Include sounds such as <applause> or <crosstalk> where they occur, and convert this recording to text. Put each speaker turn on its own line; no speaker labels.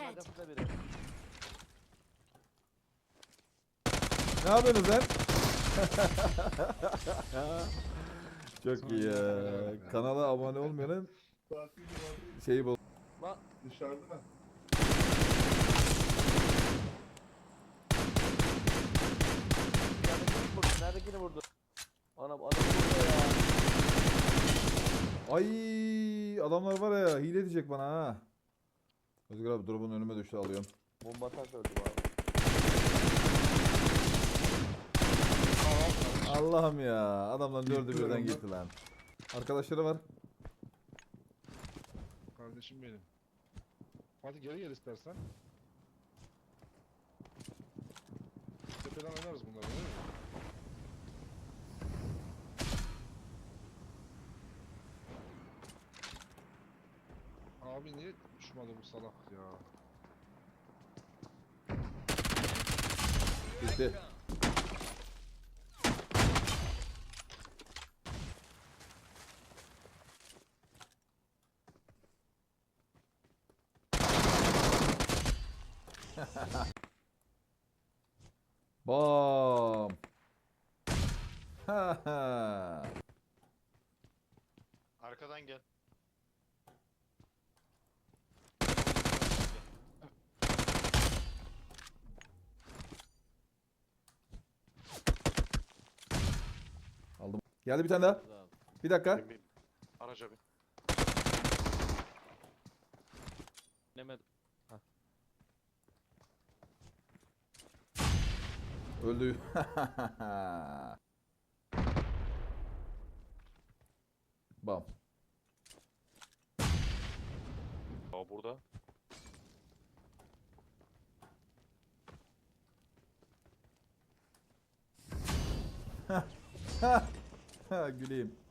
ahead.
Ne yapıyorsunuz lan? <laughs> Çok iyi ya. Kanala abone olmayanın şeyi bol.
Dışarıda.
neredekini vurdu? Neredekini vurdu? Anam adam burada ya.
Ay adamlar var ya hile edecek bana ha. Özgür abi drop'un önüme düştü alıyorum.
Bomba atarsa öldüm abi.
Allah'ım ya adamların dördü birden gitti lan. Arkadaşları var.
Kardeşim benim. Hadi geri gel istersen. Tepeden oynarız bunları değil mi? Abi niye uçmadı bu salak ya?
Gitti. <laughs> Bam.
Arkadan gel.
Geldi bir tane daha. Bir dakika.
Bin, bin. Araca bin.
Binemedim.
Öldü. <laughs> Bam.
Aa burada.
Ha, <laughs> Güleyim.